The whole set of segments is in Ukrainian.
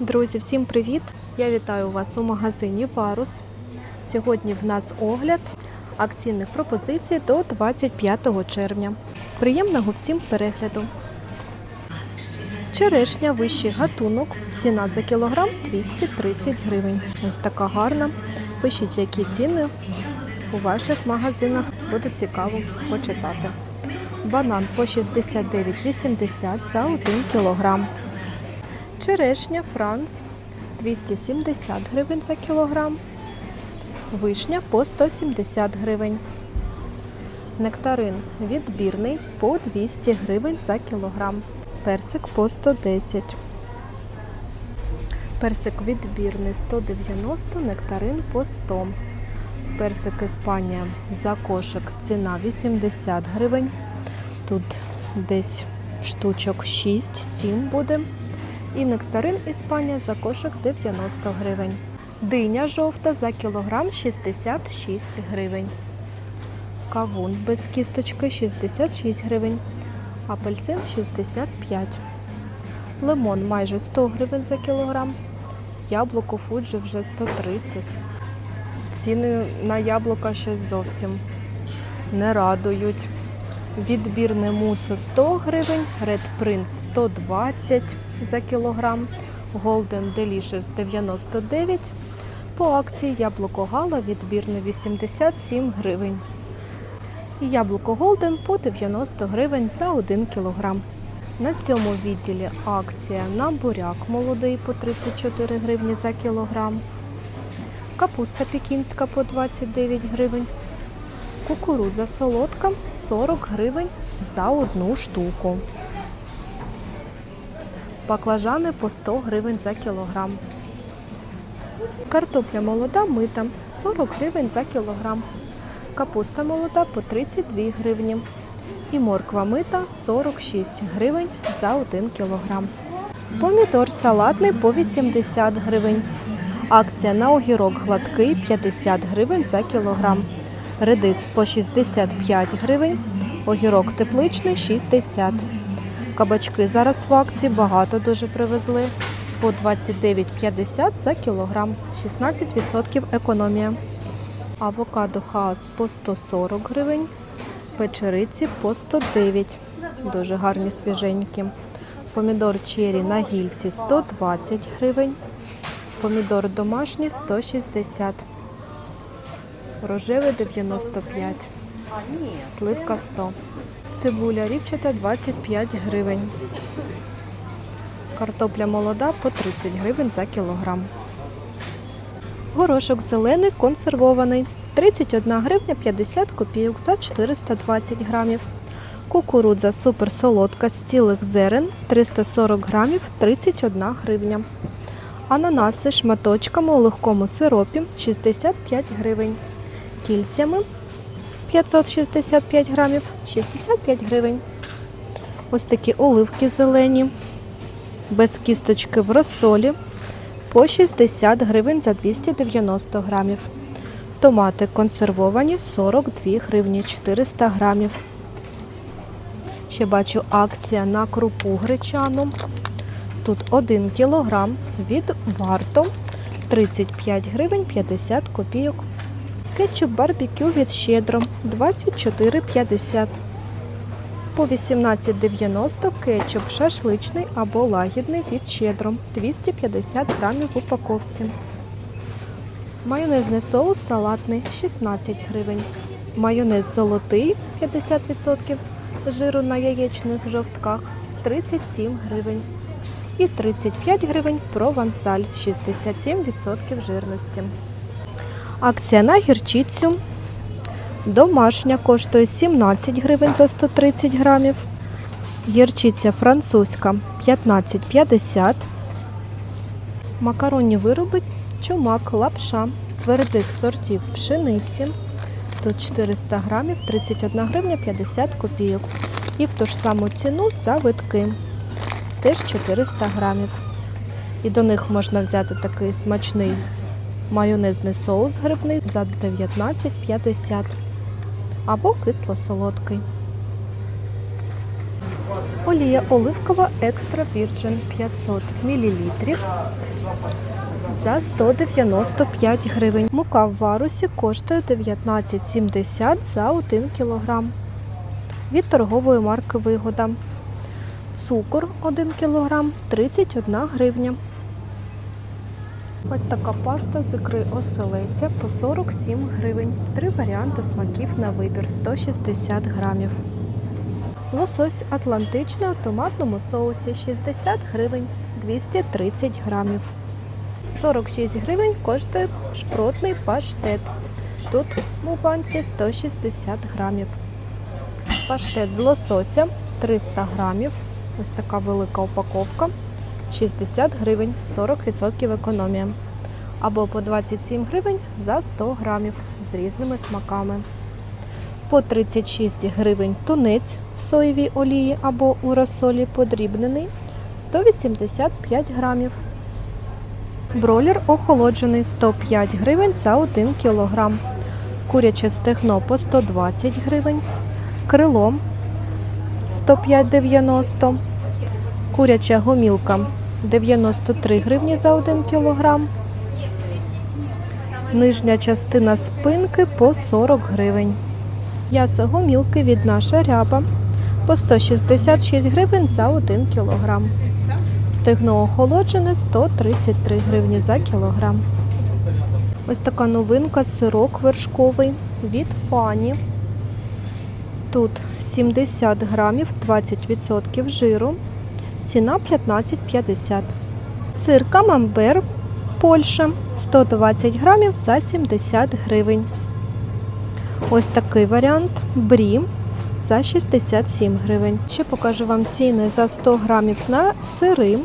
Друзі, всім привіт! Я вітаю вас у магазині Варус. Сьогодні в нас огляд акційних пропозицій до 25 червня. Приємного всім перегляду! Черешня вищий гатунок. Ціна за кілограм 230 гривень. Ось така гарна. Пишіть, які ціни у ваших магазинах. Буде цікаво почитати. Банан по 69,80 за 1 кілограм. Черешня Франц 270 гривень за кілограм. Вишня по 170 гривень. Нектарин відбірний по 200 гривень за кілограм. Персик по 110. Персик відбірний 190, нектарин по 100. Персик Іспанія за кошик ціна 80 гривень. Тут десь штучок 6-7 буде. І нектарин Іспанія за кошик 90 гривень. Диня жовта за кілограм 66 гривень. Кавун без кісточки 66 гривень. Апельсин 65. Лимон майже 100 гривень за кілограм. Яблуко Фуджі вже 130. Ціни на яблука щось зовсім не радують. Відбірне муцо 100 гривень, Red Prince 120 за кілограм, Golden Delicious 99. По акції яблуко Гала відбірне 87 гривень. Яблуко Golden по 90 гривень за 1 кілограм. На цьому відділі акція на буряк молодий по 34 гривні за кілограм. Капуста пекінська по 29 гривень. Кукурудза солодка 40 гривень за одну штуку. Баклажани по 100 гривень за кілограм. Картопля молода мита 40 гривень за кілограм. Капуста молода по 32 гривні. І морква мита 46 гривень за 1 кілограм. Помідор салатний по 80 гривень. Акція на огірок гладкий 50 гривень за кілограм. Редис по 65 гривень, огірок тепличний 60. Кабачки зараз в акції багато дуже привезли. По 29,50 за кілограм, 16% економія. Авокадо хаос по 140 гривень, печериці по 109. Дуже гарні свіженькі. Помідор чері на гільці 120 гривень. Помідор домашній 160. Рожевий 95. Сливка 100. Цибуля рівчата 25 гривень. Картопля молода по 30 гривень за кілограм. Горошок зелений консервований. 31 гривня 50 копійок за 420 грамів. Кукурудза суперсолодка з цілих зерен 340 грамів 31 гривня. Ананаси шматочками у легкому сиропі 65 гривень. Кільцями 565 грамів 65 гривень. Ось такі оливки зелені без кісточки в розсолі по 60 гривень за 290 грамів. Томати консервовані 42 гривні 400 грамів. Ще бачу акція на крупу гречану. Тут 1 кілограм від варто 35 гривень 50 копійок. Кетчуп барбекю від щедро 24,50. По 18,90 кетчуп шашличний або лагідний від щедро 250 грамів в упаковці. Майонезний соус салатний 16 гривень. Майонез золотий 50% жиру на яєчних жовтках 37 гривень. І 35 гривень провансаль 67% жирності. Акція на гірчицю. Домашня коштує 17 гривень за 130 грамів. Гірчиця французька 15,50. Макаронні вироби чумак, лапша твердих сортів пшениці. Тут 400 грамів 31 гривня 50 копійок. І в ту ж саму ціну завитки. Теж 400 грамів. І до них можна взяти такий смачний майонезний соус грибний за 19,50 або кисло-солодкий. Олія оливкова екстра вірджин 500 мл за 195 гривень. Мука в варусі коштує 19,70 за 1 кг. Від торгової марки Вигода. Цукор 1 кг 31 гривня. Ось така паста з ікри оселеця по 47 гривень. Три варіанти смаків на вибір 160 грамів. Лосось атлантичний у томатному соусі 60 гривень 230 грамів. 46 гривень коштує шпротний паштет. Тут у банці 160 грамів. Паштет з лосося 300 грамів. Ось така велика упаковка. 60 гривень, 40% економія. Або по 27 гривень за 100 грамів з різними смаками. По 36 гривень тунець в соєвій олії або у розсолі подрібнений 185 грамів. Бройлер охолоджений 105 гривень за 1 кілограм. Куряче стегно по 120 гривень. Крило 105,90. Куряча гомілка 93 гривні за 1 кілограм. Нижня частина спинки по 40 гривень. М'ясо гомілки від наша ряба по 166 гривень за 1 кілограм. Стегно охолоджене 133 гривні за кілограм. Ось така новинка сирок вершковий від фані. Тут 70 грамів, 20% жиру. Ціна 15,50. Сир камамбер Польща 120 грамів за 70 гривень. Ось такий варіант брі за 67 гривень. Ще покажу вам ціни за 100 грамів на сири.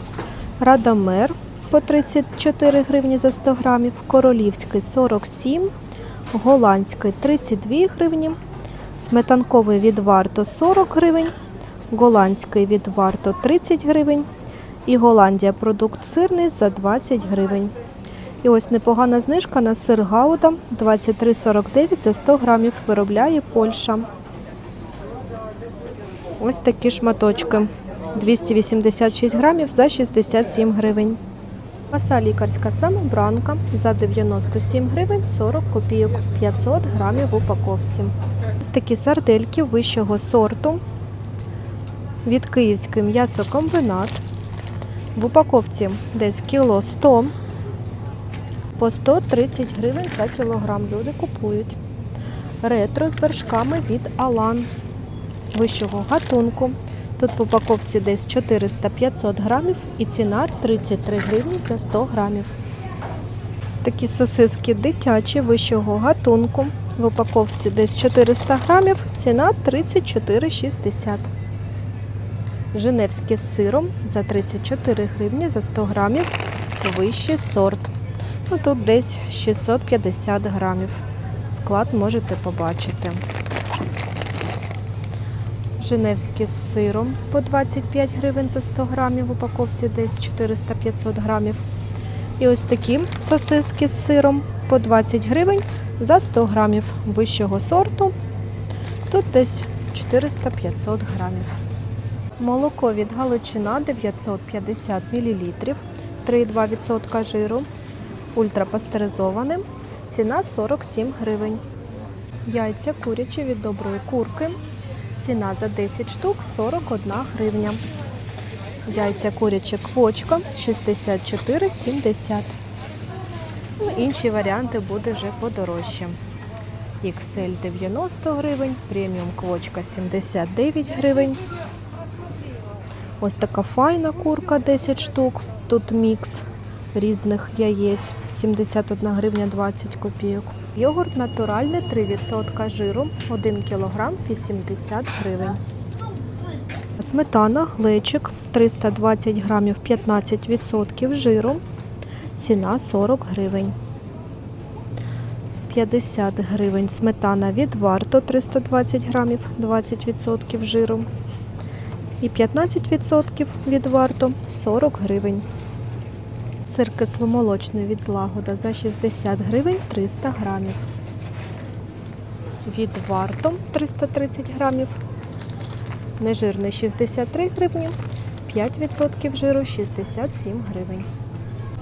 Радомер по 34 гривні за 100 грамів, королівський 47, голландський 32 гривні, сметанковий від варто 40 гривень, голландський від варто 30 гривень і Голландія продукт сирний за 20 гривень. І ось непогана знижка на сир Гауда 23,49 за 100 грамів виробляє Польща. Ось такі шматочки. 286 грамів за 67 гривень. Маса лікарська самобранка за 97 гривень 40 копійок, 500 грамів в упаковці. Ось такі сардельки вищого сорту від київський м'ясокомбинат. В упаковці десь кіло 100 по 130 гривень за кілограм. Люди купують. Ретро з вершками від Алан вищого гатунку. Тут в упаковці десь 400-500 грамів і ціна 33 гривні за 100 грамів. Такі сосиски дитячі вищого гатунку. В упаковці десь 400 грамів, ціна 34,60. Женевське з сиром за 34 гривні за 100 грамів. Вищий сорт. Ну, тут десь 650 грамів. Склад можете побачити. Женевське з сиром по 25 гривень за 100 грамів, в упаковці десь 400-500 грамів. І ось такі сосиски з сиром по 20 гривень за 100 грамів вищого сорту. Тут десь 400-500 грамів. Молоко від Галичина 950 мл, 3,2% жиру, ультрапастеризоване. Ціна 47 гривень. Яйця курячі від доброї курки. Ціна за 10 штук 41 гривня. Яйця курячі квочка 64,70. Ну, інші варіанти буде вже подорожче. XL 90 гривень, преміум квочка 79 гривень. Ось така файна курка 10 штук. Тут мікс різних яєць 71 гривня 20 копійок. Йогурт натуральний 3% жиру 1 кг 80 гривень. Сметана глечик 320 грамів 15% жиру. Ціна 40 гривень. 50 гривень сметана від варто 320 грамів 20% жиру. І 15% від варто 40 гривень. Сир кисломолочний від злагода за 60 гривень 300 грамів. Від варто 330 грамів Нежирний 63 гривні, 5% жиру 67 гривень.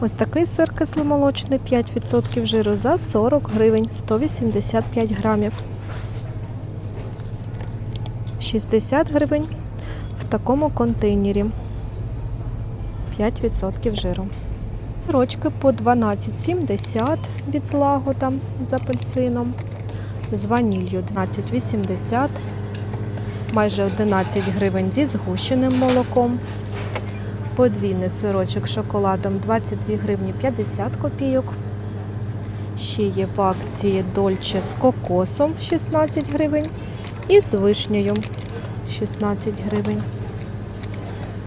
Ось такий сир кисломолочний 5% жиру за 40 гривень 185 грамів. 60 гривень в такому контейнері. 5% жиру. Рочки по 12,70 від злагода з апельсином. З ваніллю 12,80. Майже 11 гривень зі згущеним молоком. Подвійний сирочок шоколадом 22 гривні 50 копійок. Ще є в акції дольче з кокосом 16 гривень і з вишнею 16 гривень.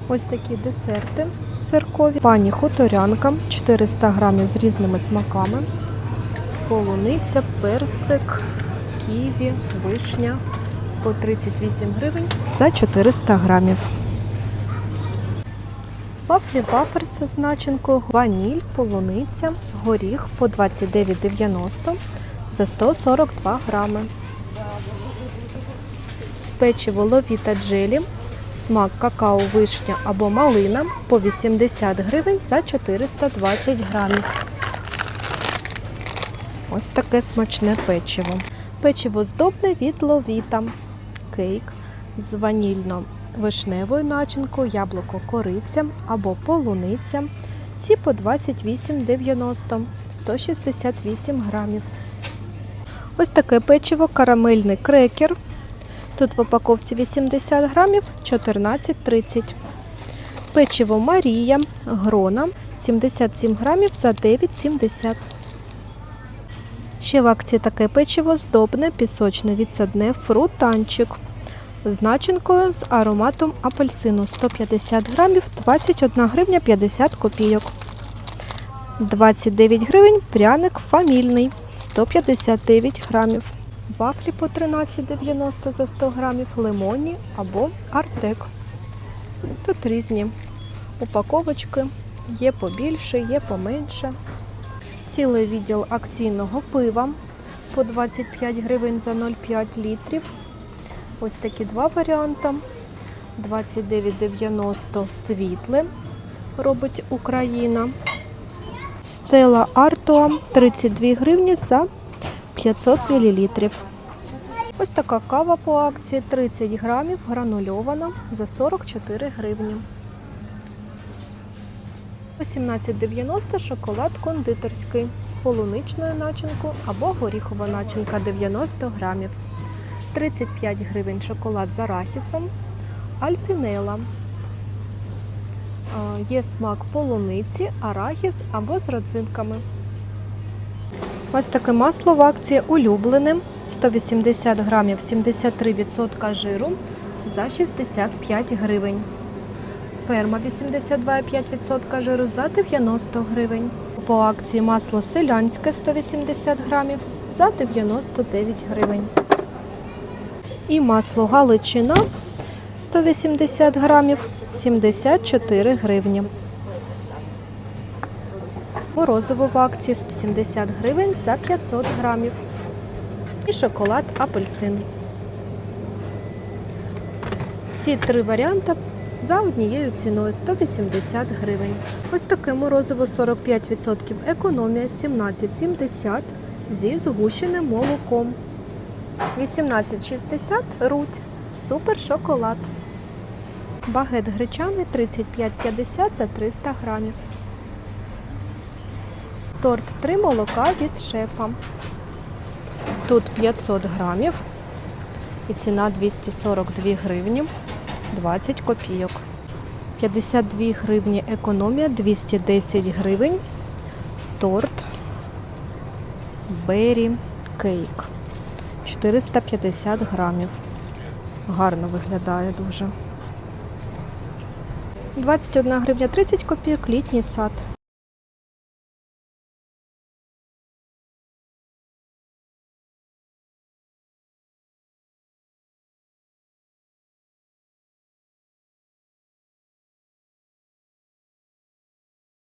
Ось такі десерти сиркові. Пані хуторянка 400 грамів з різними смаками. Полуниця, персик, ківі, вишня по 38 гривень за 400 грамів. Вафлі ваферс з начинкою, ваніль, полуниця, горіх по 29,90 за 142 грами. Печиво ловіта джелі, смак какао, вишня або малина по 80 гривень за 420 грамів. Ось таке смачне печиво. Печиво здобне від ловіта. Кейк з ванільно-вишневою начинкою, яблуко кориця або полуниця. Всі по 28,90 168 грамів. Ось таке печиво, карамельний крекер. Тут в упаковці 80 грамів 14,30. Печиво Марія, грона 77 грамів за 9,70. Ще в акції таке печиво здобне, пісочне відсадне фрутанчик з начинкою з ароматом апельсину 150 грамів 21 гривня 50 копійок. 29 гривень пряник фамільний 159 грамів. Вафлі по 13,90 за 100 грамів, лимонні або артек. Тут різні упаковочки, є побільше, є поменше. Цілий відділ акційного пива по 25 гривень за 0,5 літрів. Ось такі два варіанти. 29,90 світле робить Україна. Стела Артуа 32 гривні за 500 мл. Ось така кава по акції 30 грамів гранульована за 44 гривні. 18,90 шоколад кондитерський з полуничною начинкою або горіхова начинка 90 грамів. 35 гривень шоколад з арахісом. Альпінела. Є смак полуниці, арахіс або з родзинками. Ось таке масло в акції улюблене. 180 грамів 73% жиру за 65 гривень. Ферма 82,5% жиру за 90 гривень. По акції масло селянське 180 грамів за 99 гривень. І масло Галичина 180 грамів 74 гривні. Морозиво в акції 170 гривень за 500 грамів. І шоколад апельсин. Всі три варіанти за однією ціною 180 гривень. Ось таке морозиво 45% економія 17,70 зі згущеним молоком. 18,60 руть. Супер шоколад. Багет гречаний 35,50 за 300 грамів. Торт 3 молока від шефа. Тут 500 грамів і ціна 242 гривні 20 копійок. 52 гривні економія, 210 гривень. Торт Берry Кейк. 450 грамів. Гарно виглядає дуже. 21 гривня 30 копійок літній сад.